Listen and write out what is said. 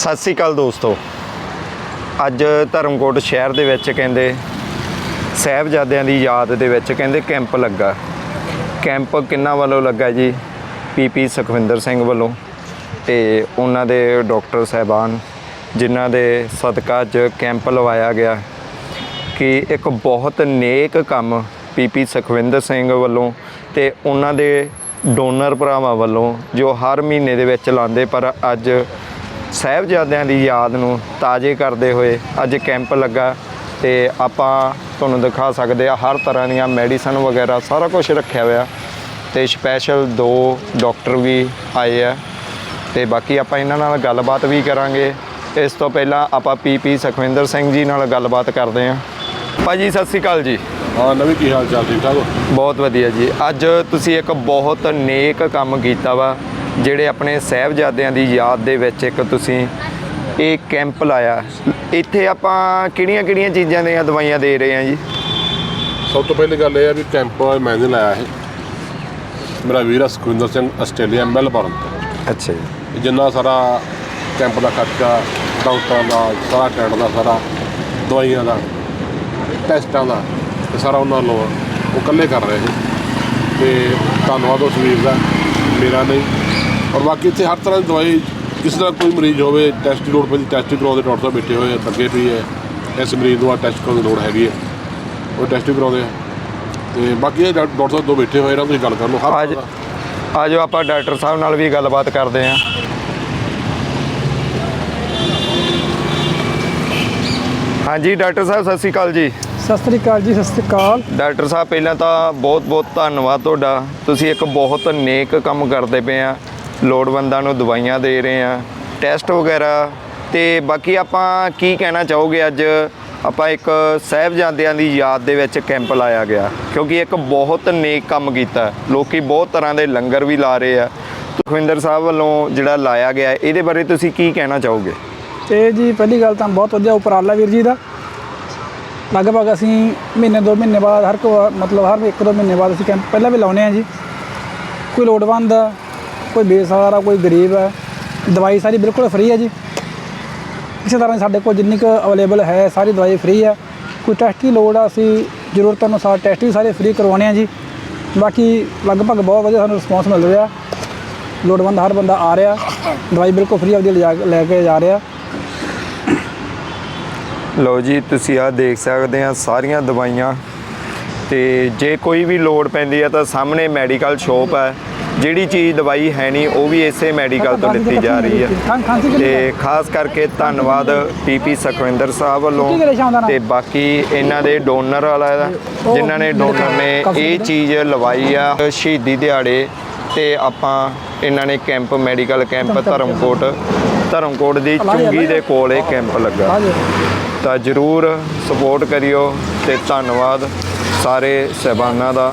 ਸਤਿ ਸ੍ਰੀ ਅਕਾਲ ਦੋਸਤੋ। ਅੱਜ ਧਰਮਕੋਟ ਸ਼ਹਿਰ ਦੇ ਵਿੱਚ ਕਹਿੰਦੇ ਸਾਹਿਬਜ਼ਾਦਿਆਂ ਦੀ ਯਾਦ ਦੇ ਵਿੱਚ ਕਹਿੰਦੇ ਕੈਂਪ ਲੱਗਾ। ਕੈਂਪ ਕਿੰਨਾ ਵੱਲੋਂ ਲੱਗਾ ਜੀ? ਪੀਪੀ ਸੁਖਵਿੰਦਰ ਸਿੰਘ ਵੱਲੋਂ ਤੇ ਉਹਨਾਂ ਦੇ ਡਾਕਟਰ ਸਾਹਿਬਾਨ, ਜਿਨ੍ਹਾਂ ਦੇ ਸਦਕਾ 'ਚ ਕੈਂਪ ਲਵਾਇਆ ਗਿਆ ਕਿ ਇੱਕ ਬਹੁਤ ਨੇਕ ਕੰਮ ਪੀਪੀ ਸੁਖਵਿੰਦਰ ਸਿੰਘ ਵੱਲੋਂ ਤੇ ਉਹਨਾਂ ਦੇ ਡੋਨਰ ਭਰਾਵਾਂ ਵੱਲੋਂ ਜੋ ਹਰ ਮਹੀਨੇ ਦੇ ਵਿੱਚ ਲਾਉਂਦੇ ਪਰ ਅੱਜ ਸਾਹਿਬਜ਼ਾਦਿਆਂ ਦੀ ਯਾਦ ਨੂੰ ਤਾਜ਼ੇ ਕਰਦੇ ਹੋਏ ਅੱਜ ਕੈਂਪ ਲੱਗਾ ਤੇ ਆਪਾਂ ਤੁਹਾਨੂੰ ਦਿਖਾ ਸਕਦੇ ਆ ਹਰ ਤਰ੍ਹਾਂ ਦੀਆਂ ਮੈਡੀਸਨ ਵਗੈਰਾ ਸਾਰਾ ਕੁਝ ਰੱਖਿਆ ਹੋਇਆ ਤੇ ਸਪੈਸ਼ਲ ਦੋ ਡਾਕਟਰ ਵੀ ਆਏ ਆ ਤੇ ਬਾਕੀ ਆਪਾਂ ਇਹਨਾਂ ਨਾਲ ਗੱਲਬਾਤ ਵੀ ਕਰਾਂਗੇ। ਇਸ ਤੋਂ ਪਹਿਲਾਂ ਆਪਾਂ ਪੀਪੀ ਸੁਖਵਿੰਦਰ ਸਿੰਘ ਜੀ ਨਾਲ ਗੱਲਬਾਤ ਕਰਦੇ ਹਾਂ। ਭਾਜੀ ਸਤਿ ਸ੍ਰੀ ਅਕਾਲ ਜੀ। ਹਾਂ ਨਵੀਂ ਕੀ ਹਾਲ ਚਾਲ ਠੀਕ ਠਾਕ? ਬਹੁਤ ਵਧੀਆ ਜੀ। ਅੱਜ ਤੁਸੀਂ ਇੱਕ ਬਹੁਤ ਨੇਕ ਕੰਮ ਕੀਤਾ ਵਾ। ਜਿਹੜੇ ਆਪਣੇ ਸਾਹਿਬਜ਼ਾਦਿਆਂ ਦੀ ਯਾਦ ਦੇ ਵਿੱਚ ਇੱਕ ਤੁਸੀਂ ਇਹ ਕੈਂਪ ਲਾਇਆ। ਇੱਥੇ ਆਪਾਂ ਕਿਹੜੀਆਂ-ਕਿਹੜੀਆਂ ਚੀਜ਼ਾਂ ਦੀਆਂ ਦਵਾਈਆਂ ਦੇ ਰਹੇ ਹਾਂ ਜੀ? ਸਭ ਤੋਂ ਪਹਿਲੀ ਗੱਲ ਇਹ ਹੈ ਵੀ ਕੈਂਪ ਮੈਂ ਨਹੀਂ ਲਾਇਆ ਇਹ। ਮੇਰਾ ਵੀਰ ਸੁਖਵਿੰਦਰ ਸਿੰਘ ਆਸਟ੍ਰੇਲੀਆ ਮੈਲਬੌਰਨ ਤੋਂ। ਅੱਛਾ ਜੀ। ਜਿੰਨਾ ਸਾਰਾ ਕੈਂਪ ਦਾ ਖਰਚਾ ਡਾਕਟਰਾਂ ਦਾ ਸਾਰਾ ਟੈਂਟ ਦਾ ਸਾਰਾ ਦਵਾਈਆਂ ਦਾ ਟੈਸਟਾਂ ਦਾ ਇਹ ਸਾਰਾ ਉਹਨਾਂ ਨੂੰ ਉਹ ਇਕੱਲੇ ਕਰ ਰਹੇ ਸੀ। ਤੇ ਧੰਨਵਾਦ ਉਸ ਵੀਰ ਦਾ। ਮੇਰਾ ਨਹੀਂ। ਔਰ ਬਾਕੀ ਇੱਥੇ ਹਰ ਤਰ੍ਹਾਂ ਦੀ ਦਵਾਈ ਕਿਸੇ ਦਾ ਕੋਈ ਮਰੀਜ਼ ਹੋਵੇ ਟੈਸਟ ਦੀ ਲੋੜ ਪੈਂਦੀ ਟੈਸਟ ਕਰਾਉਂਦੇ ਡਾਕਟਰ ਸਾਹਿਬ ਬੈਠੇ ਹੋਏ ਆ ਲੱਗੇ ਪਈ ਹੈ ਇਸ ਮਰੀਜ਼ ਨੂੰ ਆ ਟੈਸਟ ਕਰਾਉਣ ਦੀ ਲੋੜ ਹੈਗੀ ਹੈ ਉਹ ਟੈਸਟ ਵੀ ਕਰਾਉਂਦੇ ਆ। ਤੇ ਬਾਕੀ ਇਹ ਡਾ- ਡਾਕਟਰ ਸਾਹਿਬ ਦੋ ਬੈਠੇ ਹੋਏ ਇਹਨਾਂ ਤੁਸੀਂ ਗੱਲ ਕਰ ਲਓ ਹਰ ਅੱਜ ਤਰ੍ਹਾਂ। ਆਜੋ ਆਪਾਂ ਡਾਕਟਰ ਸਾਹਿਬ ਨਾਲ ਵੀ ਗੱਲਬਾਤ ਕਰਦੇ ਹਾਂ ਹਾਂਜੀ ਡਾਕਟਰ ਸਾਹਿਬ ਸਤਿ ਸ੍ਰੀ ਅਕਾਲ ਜੀ। ਸਤਿ ਸ੍ਰੀ ਅਕਾਲ ਜੀ ਸਤਿ ਸ੍ਰੀ ਅਕਾਲ। ਡਾਕਟਰ ਸਾਹਿਬ ਪਹਿਲਾਂ ਤਾਂ ਬਹੁਤ-ਬਹੁਤ ਧੰਨਵਾਦ ਤੁਹਾਡਾ। ਤੁਸੀਂ ਇੱਕ ਬਹੁਤ ਨੇਕ ਕੰਮ ਕਰਦੇ ਪਏ ਆ। ਲੋੜਵੰਦਾਂ ਨੂੰ ਦਵਾਈਆਂ ਦੇ ਰਹੇ ਆ ਟੈਸਟ ਵਗੈਰਾ। ਤੇ ਬਾਕੀ ਆਪਾਂ ਕੀ ਕਹਿਣਾ ਚਾਹੋਗੇ, ਅੱਜ ਆਪਾਂ ਇੱਕ ਸਾਹਿਬਜ਼ਾਦਿਆਂ ਦੀ ਯਾਦ ਦੇ ਵਿੱਚ ਕੈਂਪ ਲਾਇਆ ਗਿਆ। ਕਿਉਂਕਿ ਇੱਕ ਬਹੁਤ ਨੇਕ ਕੰਮ ਕੀਤਾ। ਲੋਕੀ ਬਹੁਤ ਤਰ੍ਹਾਂ ਦੇ ਲੰਗਰ ਵੀ ਲਾ ਰਹੇ ਆ। ਸੁਖਵਿੰਦਰ ਸਾਹਿਬ ਵੱਲੋਂ ਜਿਹੜਾ ਲਾਇਆ ਗਿਆ, ਇਹਦੇ ਬਾਰੇ ਤੁਸੀਂ ਕੀ ਕਹਿਣਾ ਚਾਹੋਗੇ? ਤੇ ਜੀ, ਪਹਿਲੀ ਗੱਲ ਤਾਂ ਬਹੁਤ ਵਧੀਆ ਉਪਰਾਲਾ ਵੀਰ ਜੀ ਦਾ। ਲਗਭਗ ਅਸੀਂ ਮਹੀਨੇ, ਦੋ ਮਹੀਨੇ ਬਾਅਦ ਹਰ ਕੋ ਮਤਲਬ ਹਰ ਇੱਕ ਦੋ ਮਹੀਨੇ ਬਾਅਦ ਅਸੀਂ ਕੈਂਪ ਪਹਿਲਾਂ ਵੀ ਲਾਉਨੇ ਆ ਜੀ। ਕੋਈ ਲੋੜਵੰਦ ਕੋਈ ਬੇਸਹਾਰਾ, ਕੋਈ ਗਰੀਬ ਹੈ। ਦਵਾਈ ਸਾਰੀ ਬਿਲਕੁਲ ਫ੍ਰੀ ਹੈ ਜੀ। ਇਸੇ ਤਰ੍ਹਾਂ ਦੀ ਸਾਡੇ ਕੋਲ ਜਿੰਨੀ ਕੁ ਅਵੇਲੇਬਲ ਹੈ, ਸਾਰੀ ਦਵਾਈ ਫ੍ਰੀ ਹੈ। ਕੋਈ ਟੈਸਟ ਦੀ ਲੋੜ ਆ, ਅਸੀਂ ਜ਼ਰੂਰਤ ਅਨੁਸਾਰ ਟੈਸਟ ਵੀ ਸਾਰੇ ਫ੍ਰੀ ਕਰਵਾਉਣੇ ਆ ਜੀ। ਬਾਕੀ ਲਗਭਗ ਬਹੁਤ ਵਧੀਆ ਸਾਨੂੰ ਰਿਸਪੌਂਸ ਮਿਲ ਰਿਹਾ। ਲੋੜਵੰਦ ਹਰ ਬੰਦਾ ਆ ਰਿਹਾ। ਦਵਾਈ ਬਿਲਕੁਲ ਫ੍ਰੀ ਆਪਦੀ ਲਿਜਾ ਲੈ ਕੇ ਜਾ ਰਿਹਾ। ਲਓ ਜੀ, ਤੁਸੀਂ ਆ ਦੇਖ ਸਕਦੇ ਆ ਸਾਰੀਆਂ ਦਵਾਈਆਂ। ਤੇ ਜੇ ਕੋਈ ਵੀ ਲੋੜ ਪੈਂਦੀ ਹੈ ਤਾਂ ਸਾਹਮਣੇ ਮੈਡੀਕਲ ਸ਼ਾਪ ਹੈ। ਜਿਹੜੀ ਚੀਜ਼ ਦਵਾਈ ਹੈ ਨਹੀਂ ਉਹ ਵੀ ਇਸੇ ਮੈਡੀਕਲ ਤੋਂ ਲਿੱਤੀ ਜਾ ਰਹੀ ਹੈ। ਤੇ ਖਾਸ ਕਰਕੇ ਧੰਨਵਾਦ ਪੀਪੀ ਸੁਖਵਿੰਦਰ ਸਾਹਿਬ ਵੱਲੋਂ? ਤੇ ਬਾਕੀ ਇਹਨਾਂ ਦੇ ਡੋਨਰ ਵਾਲਾ ਜਿਨ੍ਹਾਂ ਨੇ ਡੋਨਰ ਨੇ ਇਹ ਚੀਜ਼ ਲਵਾਈ ਆ ਸ਼ਹੀਦੀ ਦਿਹਾੜੇ ਤੇ ਆਪਾਂ ਇਹਨਾਂ ਨੇ camp medical camp Dharamkot Dharamkot ਦੀ ਚੁੰਗੀ ਦੇ ਕੋਲ ਇਹ ਕੈਂਪ ਲੱਗਾ। ਤਾਂ ਜਰੂਰ ਸਪੋਰਟ ਕਰਿਓ ਤੇ ਧੰਨਵਾਦ ਸਾਰੇ ਸਹਿਬਾਨਾਂ ਦਾ।